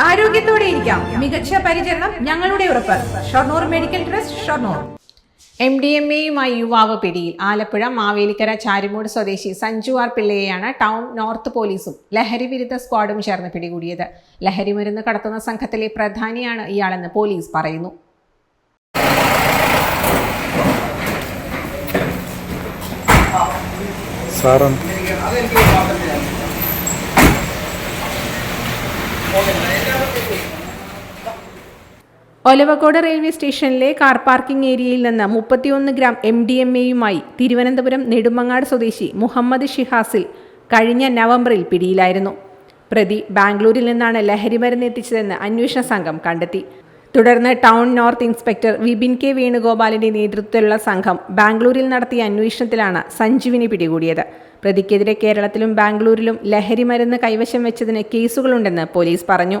ആരോഗ്യത്തോടെ ഇരിക്കാം. മികച്ച പരിചരണം ഞങ്ങളുടെ ഉറപ്പ്. Shoranur medical trust Shoranur. M D M എയുമായി യുവാവ് പിടിയിൽ. ആലപ്പുഴ മാവേലിക്കര ചാരിമൂട് സ്വദേശി സഞ്ജു ആർ പിള്ളയെയാണ് ടൗൺ നോർത്ത് പോലീസും ലഹരി വിരുദ്ധ സ്ക്വാഡും ചേർന്ന് പിടികൂടിയത്. ലഹരി മരുന്ന് കടത്തുന്ന സംഘത്തിലെ പ്രധാനിയാണ് ഇയാളെന്ന് പോലീസ് പറയുന്നു. ഒലവക്കോട് റെയിൽവേ സ്റ്റേഷനിലെ കാർ പാർക്കിംഗ് ഏരിയയിൽ നിന്ന് മുപ്പത്തിയൊന്ന് ഗ്രാം എം ഡി എം എയുമായി തിരുവനന്തപുരം നെടുമങ്ങാട് സ്വദേശി മുഹമ്മദ് ഷിഹാസിൽ കഴിഞ്ഞ നവംബറിൽ പിടിയിലായിരുന്നു. പ്രതി ബാംഗ്ലൂരിൽ നിന്നാണ് ലഹരി മരുന്ന് എത്തിച്ചതെന്ന് അന്വേഷണ സംഘം കണ്ടെത്തി. തുടർന്ന് town north inspector Vipin K വേണുഗോപാലിന്റെ നേതൃത്വത്തിലുള്ള സംഘം ബാംഗ്ലൂരിൽ നടത്തിയ അന്വേഷണത്തിലാണ് സഞ്ജുവിനെ പിടികൂടിയത്. പ്രതിക്കെതിരെ കേരളത്തിലും ബാംഗ്ലൂരിലും ലഹരി മരുന്ന് കൈവശം വെച്ചതിന് കേസുകളുണ്ടെന്ന് പോലീസ് പറഞ്ഞു.